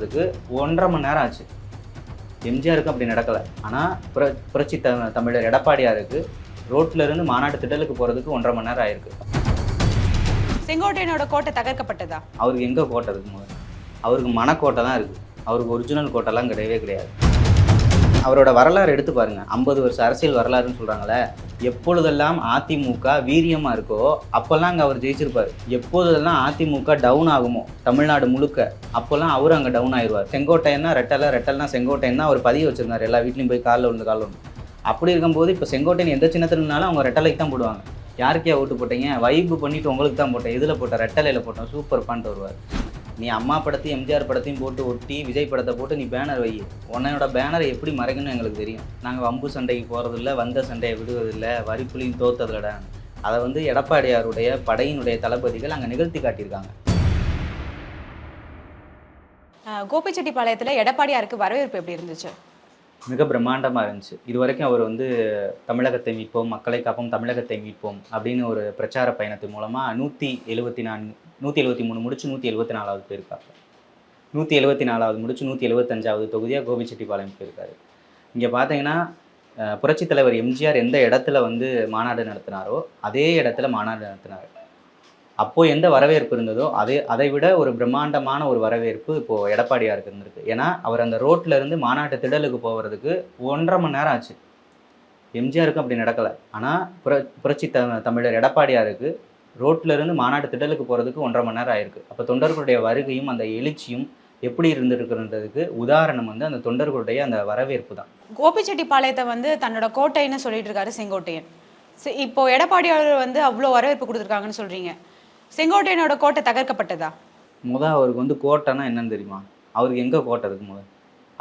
போகிறதுக்கு ஒன்றரை மணி நேரம் ஆச்சு. எம்ஜிஆருக்கு அப்படி நடக்கலை. ஆனால் புர புரட்சி த தமிழர் எடப்பாடியாருக்கு ரோட்ல இருந்து மாநாட்டு திடலுக்கு போகிறதுக்கு ஒன்றரை மணி நேரம் ஆயிருக்கு. செங்கோட்டையனோட கோட்டை தகர்க்கப்பட்டதா? அவருக்கு எங்கே கோட்டை இருக்கு முதல்ல? அவருக்கு மனக்கோட்டை தான் இருக்குது அவருக்கு ஒரிஜினல் கோட்டைலாம் கிடையவே கிடையாது. அவரோட வரலாறு எடுத்து பாருங்க. ஐம்பது வருஷம் அரசியல் வரலாறுன்னு சொல்கிறாங்களே எப்பொழுதெல்லாம் அதிமுக வீரியமாக இருக்கோ அப்போல்லாம் அங்கே அவர் ஜெயிச்சிருப்பார். எப்பொழுதெல்லாம் அதிமுக டவுன் ஆகுமோ தமிழ்நாடு முழுக்க அப்போல்லாம் அவர் அங்கே டவுன் ஆயிடுவார் செங்கோட்டையன்னா ரெட்டலை ரெட்டல்னா செங்கோட்டையன்னா அவர் பதிவு வச்சிருந்தார். எல்லா வீட்லையும் போய் காலில் விழுந்து காலில் விழுந்து. அப்படி இருக்கும்போது இப்போ செங்கோட்டையன் எந்த சின்னத்துலனாலும் அவங்க ரெட்டலைக்கு தான் போடுவாங்க. யாருக்கே ஓட்டு போட்டீங்க? வைப்பு பண்ணிட்டு உங்களுக்கு தான் போட்டேன். இதில் போட்டேன் ரெட்டலையில் போட்டோம் சூப்பர் பண்ணிட்டு வருவார். நீ அம்மா படத்தையும் எம்ஜிஆர் படத்தையும் போட்டு ஒட்டி விஜய் படத்தை போட்டு நீ பேனர் வை. உன்னோட பேனரை எப்படி மறைக்கணும்னு எங்களுக்கு தெரியும். நாங்கள் வம்பு சண்டைக்கு போகிறதில்ல வந்த சண்டையை விடுவதில்ல வரிப்புலியும் தோத்ததில்லடா. அதை வந்து எடப்பாடியாருடைய படையினுடைய தளபதிகள் அங்கே நிகழ்த்தி காட்டியிருக்காங்க. கோபிச்செட்டிப்பாளையத்தில் எடப்பாடியாருக்கு வரவேற்பு எப்படி இருந்துச்சு? மிக பிரம்மாண்டமாக இருந்துச்சு. இது வரைக்கும் அவர் வந்து தமிழகத்தை மீட்போம் மக்களை காப்போம் தமிழகத்தை மீட்போம் அப்படின்னு ஒரு பிரச்சார பயணத்தின் மூலமாக நூற்றி எழுபத்தி நான்கு நூற்றி எழுபத்தி மூணு முடிச்சு நூற்றி எழுபத்தி நாலாவது போயிருக்காங்க நூற்றி எழுபத்தி நாலாவது முடிச்சு நூற்றி எழுபத்தஞ்சாவது தொகுதியாக கோபிச்செட்டிப்பாளையம் போயிருக்காரு. இங்கே பார்த்தீங்கன்னா புரட்சித் தலைவர் எம்ஜிஆர் எந்த இடத்துல வந்து மாநாடு நடத்தினாரோ அதே இடத்துல மாநாடு நடத்தினார். அப்போ எந்த வரவேற்பு இருந்ததோ அதே அதை விட ஒரு பிரம்மாண்டமான ஒரு வரவேற்பு இப்போ எடப்பாடியாருக்கு இருந்திருக்கு. ஏன்னா அவர் அந்த ரோட்ல இருந்து மாநாட்டு திடலுக்கு போகிறதுக்கு ஒன்றரை மணி நேரம் ஆச்சு. எம்ஜிஆருக்கும் அப்படி நடக்கலை. ஆனால் புர புரட்சி த தமிழர் எடப்பாடியாருக்கு ரோட்ல இருந்து மாநாட்டு திடலுக்கு போகிறதுக்கு ஒன்றரை மணி நேரம் ஆயிருக்கு. அப்போ தொண்டர்களுடைய வருகையும் அந்த எழுச்சியும் எப்படி இருந்திருக்குன்றதுக்கு உதாரணம் வந்து அந்த தொண்டர்களுடைய அந்த வரவேற்பு தான். கோபிச்செட்டிப்பாளையத்தை வந்து தன்னோட கோட்டைன்னு சொல்லிட்டு இருக்காரு செங்கோட்டையன். சரி, இப்போ எடப்பாடியாளர் வந்து அவ்வளோ வரவேற்பு கொடுத்துருக்காங்கன்னு சொல்றீங்க. செங்கோட்டையனோட கோட்டை தகர்க்கப்பட்டதா? முத அவருக்கு வந்து கோட்டைனா என்னன்னு தெரியுமா? அவருக்கு எங்கே கோட்டை இருக்கு முத?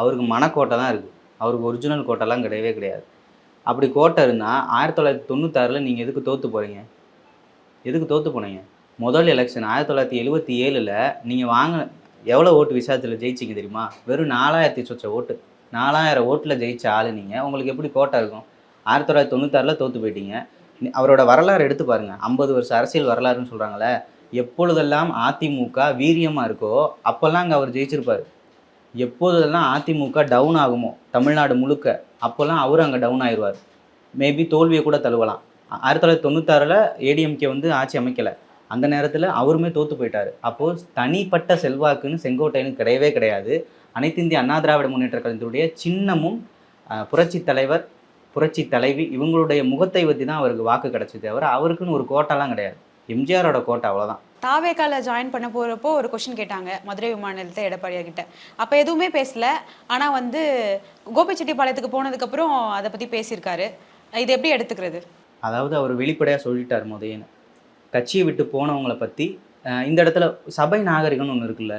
அவருக்கு மனக்கோட்டை தான் இருக்குது அவருக்கு ஒரிஜினல் கோட்டைலாம் கிடையவே கிடையாது. அப்படி கோட்டை இருந்தால் ஆயிரத்தி தொள்ளாயிரத்தி தொண்ணூத்தாறில் நீங்கள் எதுக்கு தோற்று போகிறீங்க எதுக்கு தோற்று போனீங்க? முதல் எலெக்ஷன் ஆயிரத்தி தொள்ளாயிரத்தி எழுபத்தி ஏழில் நீங்கள் வாங்க எவ்வளோ ஓட்டு விசாரத்தில் ஜெயிச்சிங்க தெரியுமா? வெறும் நாலாயிரத்தி சொச்ச ஓட்டு. நாலாயிரம் ஓட்டில் ஜெயிச்ச ஆள் நீங்கள் உங்களுக்கு எப்படி கோட்டை இருக்கும்? ஆயிரத்தி தொள்ளாயிரத்தி தொண்ணூத்தாறில் தோற்று போயிட்டீங்க. அவரோட வரலாறு எடுத்து பாருங்கள் ஐம்பது வருஷம் அரசியல் வரலாறுன்னு சொல்கிறாங்களே எப்பொழுதெல்லாம் அதிமுக வீரியமாக இருக்கோ அப்போல்லாம் அங்கே அவர் ஜெயிச்சிருப்பார். எப்போதெல்லாம் அதிமுக டவுன் ஆகுமோ தமிழ்நாடு முழுக்க அப்போல்லாம் அவர் அங்கே டவுன் ஆயிடுவார் மேபி தோல்வியை கூட தழுவலாம். ஆயிரத்தி தொள்ளாயிரத்தி தொண்ணூத்தாறில் ஏடிஎம்கே வந்து ஆட்சி அமைக்கலை. அந்த நேரத்தில் அவருமே தோற்று போயிட்டார். அப்போது தனிப்பட்ட செல்வாக்குன்னு செங்கோட்டையனுக்கு கிடையவே கிடையாது. அனைத்து இந்திய அண்ணா திராவிட முன்னேற்ற கழகத்தினுடைய சின்னமும் புரட்சி தலைவர் புரட்சி தலைவி இவங்களுடைய முகத்தை வச்சு தான் அவருக்கு வாக்கு கிடைச்சது தவிர அவருக்குன்னு ஒரு கோட்டாலாம் கிடையாது. எம்ஜிஆரோட கோட்டை அவ்வளோதான் தாவேக்கால ஜாயின் பண்ண போறப்போ ஒரு கொஸ்டின் கேட்டாங்க மதுரை விமான நிலையத்தை எடப்பாடியார் கிட்ட. அப்ப எதுவுமே பேசல. ஆனா வந்து கோபிச்செட்டிப்பாளையத்துக்கு போனதுக்கு அப்புறம் அதை பத்தி பேசியிருக்காரு. இது எப்படி எடுத்துக்கிறது? அதாவது அவர் வெளிப்படையாக சொல்லிட்டார் முதேன்னு. கட்சியை விட்டு போனவங்கள பற்றி இந்த இடத்துல சபை நாகரிகம்னு ஒன்று இருக்குல்ல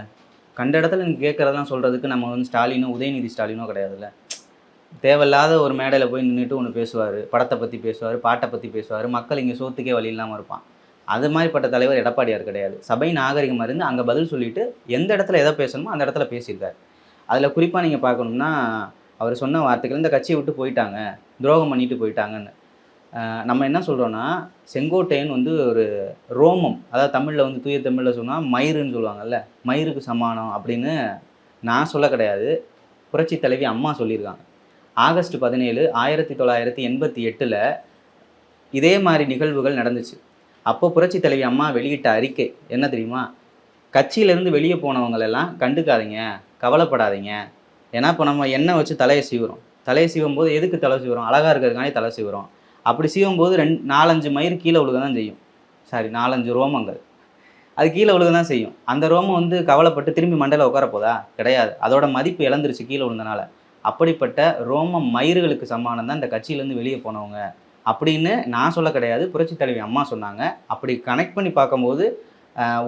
கண்ட இடத்துல நீங்கள் கேட்குறதெல்லாம் சொல்கிறதுக்கு நம்ம வந்து ஸ்டாலினோ உதயநிதி ஸ்டாலினோ கிடையாதுல்ல. தேவையில்லாத ஒரு மேடையில் போய் நின்றுட்டு ஒன்று பேசுவார் படத்தை பற்றி பேசுவார் பாட்டை பற்றி பேசுவார் மக்கள் இங்கே சோத்துக்கே வழி இல்லாமல் இருப்பான். அது மாதிரிப்பட்ட தலைவர் எடப்பாடியார் கிடையாது. சபை நாகரிகமாக இருந்து அங்கே பதில் சொல்லிட்டு எந்த இடத்துல எதை பேசணுமோ அந்த இடத்துல பேசியிருக்கார். அதில் குறிப்பாக நீங்கள் பார்க்கணும்னா அவர் சொன்ன வார்த்தைகள் இந்த கட்சியை விட்டு போயிட்டாங்க துரோகம் பண்ணிட்டு போயிட்டாங்கன்னு. நம்ம என்ன சொல்கிறோன்னா செங்கோட்டையன் வந்து ஒரு ரோமம் அதாவது தமிழில் வந்து தூய தமிழில் சொன்னால் மயிருன்னு சொல்லுவாங்கல்ல மயிருக்கு சமானம் அப்படின்னு நான் சொல்ல கிடையாது. புரட்சி தலைவி அம்மா சொல்லியிருக்காங்க. ஆகஸ்ட் பதினேழு ஆயிரத்தி தொள்ளாயிரத்தி எண்பத்தி எட்டில் இதே மாதிரி நிகழ்வுகள் நடந்துச்சு. அப்போ புரட்சி தலைவி அம்மா வெளியிட்ட அறிக்கை என்ன தெரியுமா? கட்சியிலேருந்து வெளியே போனவங்களெல்லாம் கண்டுக்காதீங்க கவலைப்படாதீங்க. ஏன்னா இப்போ நம்ம எண்ணெய் வச்சு தலையை சீவுறோம். தலையை சீவும் போது எதுக்கு தலை சீவுறோம்? அழகாக இருக்கிறதுக்கானே தலை சீவுறோம். அப்படி சீவும் போது ரெண்டு நாலஞ்சு மயிர் கீழே விழுக தான் செய்யும். சாரி நாலஞ்சு ரோமங்கள். அது கீழே விழுக தான் செய்யும். அந்த ரோமம் வந்து கவலைப்பட்டு திரும்பி மண்டையில் உட்கார போதா? கிடையாது. அதோட மதிப்பு இழந்துருச்சு கீழே விழுந்தனால. அப்படிப்பட்ட ரோம மயிர்களுக்கு சமானம் தான் இந்த கட்சியிலேருந்து வெளியே போனவங்க. அப்படின்னு நான் சொல்ல கிடையாது புரட்சி தலைவி அம்மா சொன்னாங்க. அப்படி கனெக்ட் பண்ணி பார்க்கும்போது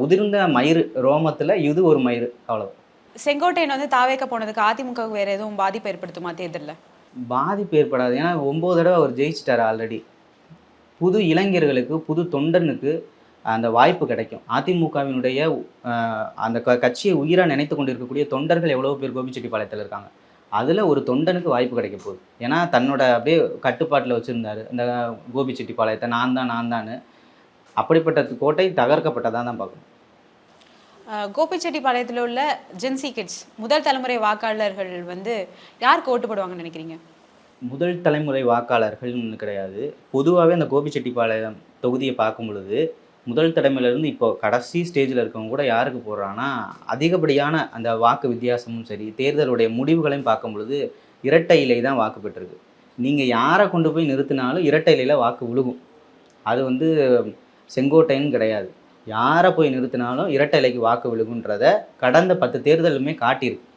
உதிர்ந்த மயிர் ரோமத்தில் இது ஒரு மயிர் அவ்வளோ செங்கோட்டையன் வந்து தாவேக்க போனதுக்கு அதிமுக வேற எதுவும் பாதிப்பு ஏற்படுத்துமா தேர்தல்ல? பாதிப்பு ஏற்படாது. ஏன்னா ஒம்பது தடவை அவர் ஜெயிச்சிட்டார் ஆல்ரெடி புது இளைஞர்களுக்கு புது தொண்டனுக்கு அந்த வாய்ப்பு கிடைக்கும். அதிமுகவினுடைய அந்த க கட்சியை உயிராக நினைத்து கொண்டிருக்கக்கூடிய தொண்டர்கள் எவ்வளோ பேர் கோபிச்செட்டிப்பாளையத்தில் இருக்காங்க. அதில் ஒரு தொண்டனுக்கு வாய்ப்பு கிடைக்க போகுது. ஏன்னா தன்னோட அப்படியே கட்டுப்பாட்டில் வச்சுருந்தாரு. இந்த கோபிச்செட்டிப்பாளையத்தை நான் தான் நான் தான்னு. அப்படிப்பட்ட கோட்டை தகர்க்கப்பட்டதாக தான் பார்க்கணும். கோபிச்செட்டிப்பாளையத்தில் உள்ள ஜென்சி கிட்ஸ் முதல் தலைமுறை வாக்காளர்கள் வந்து யாருக்கு ஓட்டு போடுவாங்கன்னு நினைக்கிறீங்க? முதல் தலைமுறை வாக்காளர்கள்னு கிடையாது. பொதுவாகவே அந்த கோபிச்செட்டிப்பாளையம் தொகுதியை பார்க்கும் பொழுது முதல் தடமையிலேருந்து இப்போ கடைசி ஸ்டேஜில் இருக்கவங்க கூட யாருக்கு போடுறான்னா அதிகப்படியான அந்த வாக்கு வித்தியாசமும் சரி தேர்தலுடைய முடிவுகளையும் பார்க்கும் பொழுது இரட்டை இலை தான் வாக்கு பெற்றிருக்கு. நீங்கள் யாரை கொண்டு போய் நிறுத்தினாலும் இரட்டை இலையில் வாக்கு விழுகும். அது வந்து செங்கோட்டைன்னு கிடையாது. யாரை போய் நிறுத்தினாலும் இரட்டை இலைக்கு வாக்கு விழுகுன்றத கடந்த பத்து தேர்தலுமே காட்டியிருக்கு.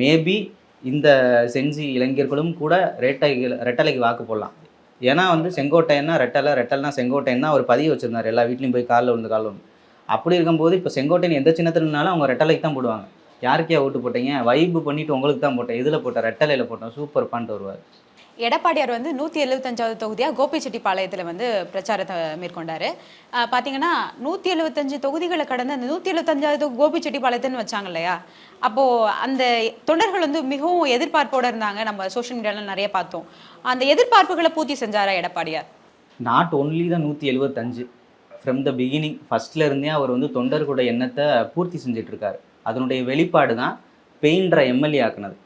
மேபி இந்த செஞ்சி இளைஞர்களும் கூட ரெட்டை ரெட்டலைக்கு வாக்கு போடலாம். ஏன்னா வந்து செங்கோட்டையன்னா ரெட்டலை ரெட்டல்னா செங்கோட்டையன்னா அவர் பதிவு வச்சிருந்தார். எல்லா வீட்லேயும் போய் காலில் விழுந்து காலில் விழுந்து. அப்படி இருக்கும்போது இப்போ செங்கோட்டையன் எந்த சின்னத்துலனாலும் அவங்க ரெட்டலைக்கு தான் போடுவாங்க. யாருக்கே ஓட்டு போட்டீங்க? வைப்பு பண்ணிவிட்டு உங்களுக்கு தான் போட்டேன். இதில் போட்டேன் ரெட்டலையில் போட்டோம் சூப்பர் பண்ணிட்டு வருவார். எடப்பாடியார் வந்து நூற்றி எழுபத்தஞ்சாவது தொகுதியாக கோபிச்செட்டிப்பாளையத்தில் வந்து பிரச்சாரத்தை மேற்கொண்டாரு. பார்த்தீங்கன்னா நூற்றி எழுபத்தஞ்சு தொகுதிகளை கடந்து அந்த நூற்றி எழுபத்தஞ்சாவது கோபிச்செட்டிப்பாளையத்துன்னு வச்சாங்க இல்லையா? அப்போது அந்த தொண்டர்கள் வந்து மிகவும் எதிர்பார்ப்போடு இருந்தாங்க. நம்ம சோஷியல் மீடியாவில் நிறைய பார்த்தோம். அந்த எதிர்பார்ப்புகளை பூர்த்தி செஞ்சாரா எடப்பாடியார்? நாட் ஒன்லி தான் நூற்றி எழுபத்தஞ்சு ஃப்ரம் த பிகினிங் ஃபர்ஸ்ட்ல இருந்தே அவர் வந்து தொண்டர்களோட எண்ணத்தை பூர்த்தி செஞ்சுட்டு இருக்காரு. அதனுடைய வெளிப்பாடு தான் பெயின்ற எம்எல்ஏ ஆக்குனது.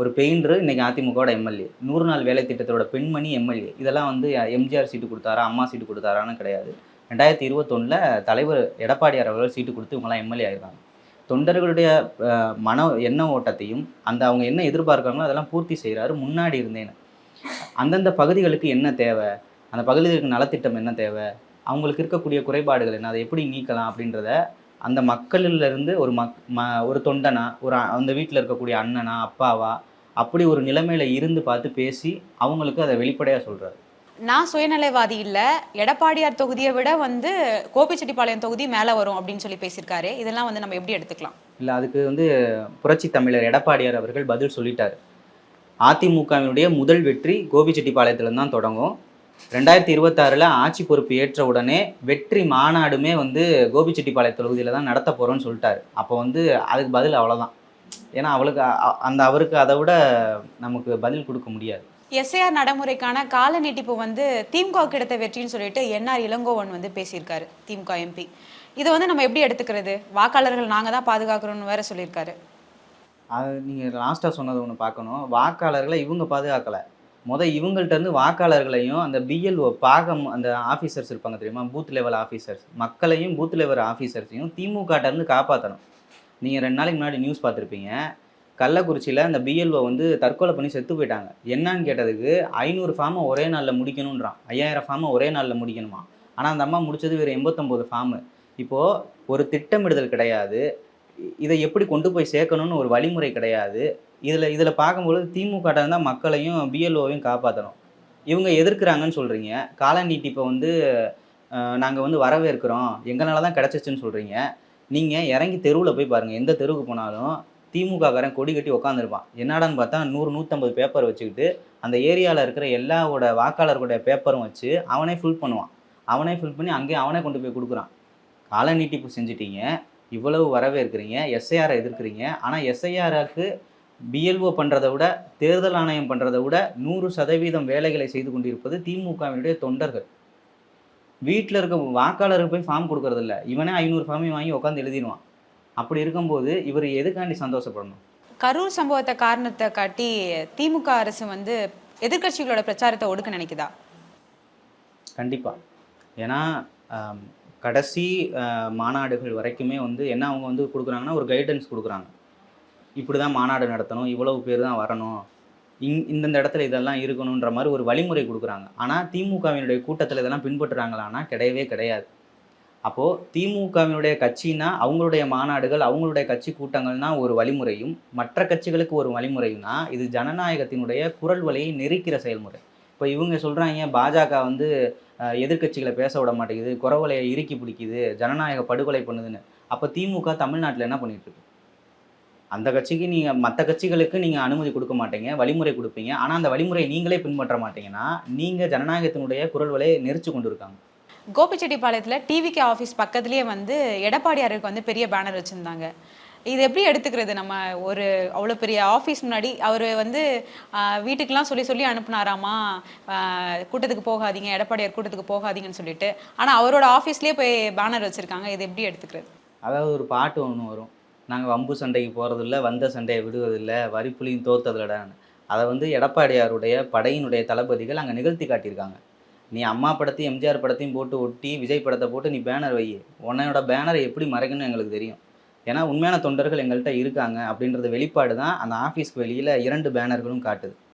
ஒரு பெயிண்டர் இன்றைக்கி அதிமுகவோட எம்எல்ஏ. நூறு நாள் வேலை திட்டத்தோட பெண்மணி எம்எல்ஏ. இதெல்லாம் வந்து எம்ஜிஆர் சீட்டு கொடுத்தாரா அம்மா சீட்டு கொடுத்தாரான்னு கிடையாது. ரெண்டாயிரத்தி இருபத்தொன்னில் தலைவர் எடப்பாடியார் அவர்கள் சீட்டு கொடுத்து இவங்களாம் எம்எல்ஏ ஆயிருக்காங்க. தொண்டர்களுடைய மன எண்ண ஓட்டத்தையும் அந்த அவங்க என்ன எதிர்பார்க்குறாங்களோ அதெல்லாம் பூர்த்தி செய்கிறாரு முன்னாடி இருந்தேன்னு. அந்தந்த பகுதிகளுக்கு என்ன தேவை? அந்த பகுதிகளுக்கு நலத்திட்டம் என்ன தேவை? அவங்களுக்கு இருக்கக்கூடிய குறைபாடுகள் என்ன? அதை எப்படி நீக்கலாம் அப்படின்றத அந்த மக்களிலிருந்து ஒரு மக் ம ஒரு தொண்டனா ஒரு அந்த வீட்டில் இருக்கக்கூடிய அண்ணனா அப்பாவா அப்படி ஒரு நிலைமையில இருந்து பார்த்து பேசி அவங்களுக்கு அதை வெளிப்படையாக சொல்றாரு. நான் சுயநலவாதி இல்லை. எடப்பாடியார் தொகுதியை விட வந்து கோபிச்செட்டிப்பாளையம் தொகுதி மேலே வரும் அப்படின்னு சொல்லி பேசியிருக்காரு. இதெல்லாம் வந்து நம்ம எப்படி எடுத்துக்கலாம்? இல்லை அதுக்கு வந்து புரட்சி தமிழர் எடப்பாடியார் அவர்கள் பதில் சொல்லிட்டார். அதிமுகவினுடைய முதல் வெற்றி கோபிச்செட்டிப்பாளையத்துல தான் தொடங்கும். ரெண்டாயிரத்தி இருபத்தாறில் ஆட்சி பொறுப்பு ஏற்ற உடனே வெற்றி மாநாடுமே வந்து கோபிச்செட்டிப்பாளைய தொகுதியில் தான் நடத்த போகிறோன்னு சொல்லிட்டாரு. அப்போ வந்து அதுக்கு பதில் அவ்வளோதான் ஏன்னா அவளுக்கு அந்த அவருக்கு அதை விட நமக்கு பதில் கொடுக்க முடியாது. எஸ்ஐஆர் நடைமுறைக்கான கால நீட்டிப்பு வந்து திமுக கிடைத்த வெற்றின்னு சொல்லிட்டு என்ஆர் இளங்கோவன் வந்து பேசியிருக்காரு திமுக எம்பி. இதை வந்து நம்ம எப்படி எடுத்துக்கிறது? வாக்காளர்கள் நாங்கள் தான் பாதுகாக்கிறோம்னு வேற சொல்லியிருக்காரு. அது நீங்கள் லாஸ்ட்டாக சொன்னது ஒன்று பார்க்கணும். வாக்காளர்களை இவங்க பாதுகாக்கலை. முத இவங்கள்ட்ட இருந்து வாக்காளர்களையும் அந்த பிஎல்ஓ பாகம் அந்த ஆஃபீஸர்ஸ் இருப்பாங்க தெரியுமா? பூத் லெவல் ஆஃபீஸர்ஸ் மக்களையும் பூத் லெவல் ஆஃபீஸர்ஸையும் திமுகட்ட இருந்து காப்பாற்றணும் நீங்கள் ரெண்டு நாளைக்கு முன்னாடி நியூஸ் பார்த்துருப்பீங்க. கள்ளக்குறிச்சியில் அந்த பிஎல்ஓ வந்து தற்கொலை பண்ணி செத்து போயிட்டாங்க. என்னன்னு கேட்டதுக்கு ஐநூறு ஃபார்மை ஒரே நாளில் முடிக்கணுன்றான் ஐயாயிரம் ஃபார்மை ஒரே நாளில் முடிக்கணுமா? ஆனால் அந்த அம்மா முடித்தது வேறு எண்பத்தொம்போது ஃபார்மு இப்போது ஒரு திட்டமிடுதல் கிடையாது. இதை எப்படி கொண்டு போய் சேர்க்கணும்னு ஒரு வழிமுறை கிடையாது. இதில் இதில் பார்க்கும்பொழுது திமுக தான் மக்களையும் பிஎல்ஓவையும் காப்பாற்றணும் இவங்க எதிர்க்கிறாங்கன்னு சொல்கிறீங்க கால நீட்டிப்பை வந்து நாங்கள் வந்து வரவேற்கிறோம். எங்களால தான் கிடச்சிச்சுன்னு சொல்கிறீங்க நீங்கள் இறங்கி தெருவில் போய் பாருங்கள் எந்த தெருவுக்கு போனாலும் திமுககாரன் கொடி கட்டி உட்காந்துருப்பான் என்னடான்னு பார்த்தா நூறு நூற்றம்பது பேப்பர் வச்சுக்கிட்டு அந்த ஏரியாவில் இருக்கிற எல்லாவோட வாக்காளர்களுடைய பேப்பரும் வச்சு அவனே ஃபில் பண்ணுவான். அவனே ஃபில் பண்ணி அங்கேயே அவனே கொண்டு போய் கொடுக்குறான். கால நீட்டிப்பு செஞ்சிட்டீங்க. இவ்வளவு வரவேற்கிறீங்க. எஸ்ஐஆரை எதிர்க்கிறீங்க. ஆனால் எஸ்ஐஆருக்கு பிஎல்ஓ பண்ணுறதை விட தேர்தல் ஆணையம் பண்ணுறதை விட நூறு சதவீதம் வேலைகளை செய்து கொண்டிருப்பது திமுகவினுடைய தொண்டர்கள். வீட்டில் இருக்க வாக்காளருக்கு போய் ஃபார்ம் கொடுக்கறது இல்ல இவனே ஐநூறு ஃபார்மையும் வாங்கி உட்காந்து எழுதிடுவான். அப்படி இருக்கும்போது இவர் எதுக்காண்டி சந்தோஷப்படணும்? கரூர் சம்பவத்தை காரணத்தை காட்டி திமுக அரசு வந்து எதிர்க்கட்சிகளோட பிரச்சாரத்தை ஒடுக்க நினைக்குதா? கண்டிப்பாக ஏன்னா கடைசி மாநாடுகள் வரைக்குமே வந்து என்ன அவங்க வந்து கொடுக்குறாங்கன்னா ஒரு கைடன்ஸ் கொடுக்குறாங்க. இப்படி தான் மாநாடு நடத்தணும் இவ்வளவு பேர் தான் வரணும். இங் இந்தந்த இடத்துல இதெல்லாம் இருக்கணுன்ற மாதிரி ஒரு வழிமுறை கொடுக்குறாங்க. ஆனால் திமுகவினுடைய கூட்டத்தில் இதெல்லாம் பின்பற்றுறாங்களான்னா கிடையவே கிடையாது. அப்போது திமுகவினுடைய கட்சினா அவங்களுடைய மாநாடுகள் அவங்களுடைய கட்சி கூட்டங்கள்னா ஒரு வழிமுறையும் மற்ற கட்சிகளுக்கு ஒரு வழிமுறையும்னா இது ஜனநாயகத்தினுடைய குரல் வலையை நெருக்கிற செயல்முறை. இப்போ இவங்க சொல்கிறாங்க பாஜக வந்து எதிர்கட்சிகளை எதிர்க்கட்சிகளை பேச விட மாட்டேங்குது குறவலையை இறுக்கி பிடிக்குது ஜனநாயக படுகொலை பண்ணுதுன்னு. அப்போ திமுக தமிழ்நாட்டில் என்ன பண்ணிகிட்ருக்கு அந்த கட்சிக்கு நீங்கள் மற்ற கட்சிகளுக்கு நீங்கள் அனுமதி கொடுக்க மாட்டீங்க வழிமுறை கொடுப்பீங்க. ஆனால் அந்த வழிமுறையை நீங்களே பின்பற்ற மாட்டீங்கன்னா நீங்கள் ஜனநாயகத்தினுடைய குரல் வலையை நெரிச்சு கொண்டு இருக்காங்க. கோபிச்செட்டிப்பாளையத்தில் டிவிகே ஆஃபீஸ் பக்கத்துலேயே வந்து எடப்பாடியாருக்கு வந்து பெரிய பேனர் வச்சுருந்தாங்க. இது எப்படி எடுத்துக்கிறது? நம்ம ஒரு அவ்வளோ பெரிய ஆஃபீஸ் முன்னாடி அவர் வந்து ஆஹ், வீட்டுக்கெல்லாம் சொல்லி சொல்லி அனுப்புனாராமா? கூட்டத்துக்கு போகாதீங்க எடப்பாடியார் கூட்டத்துக்கு போகாதீங்கன்னு சொல்லிட்டு. ஆனால் அவரோட ஆஃபீஸ்லேயே போய் பேனர் வச்சுருக்காங்க. இது எப்படி எடுத்துக்கிறது? அதாவது ஒரு பாட்டு ஒன்று வரும். நாங்கள் வம்பு சண்டைக்கு போகிறதில்ல வந்த சண்டையை விடுவதில்லை வரிப்புலியும் தோத்ததில்லடான்னு அதை வந்து எடப்பாடியாருடைய படையினுடைய தளபதிகள் அங்கே நிகழ்த்தி காட்டியிருக்காங்க. நீ அம்மா படத்தையும் எம்ஜிஆர் படத்தையும் போட்டு ஒட்டி விஜய் படத்தை போட்டு நீ பேனர் வை. உன்னையோட பேனரை எப்படி மறைக்கணும்னு எங்களுக்கு தெரியும். ஏன்னா உண்மையான தொண்டர்கள் எங்கள்கிட்ட இருக்காங்க அப்படின்றது வெளிப்பாடு தான் அந்த ஆஃபீஸ்க்கு வெளியில் இரண்டு பேனர்களும் காட்டுது.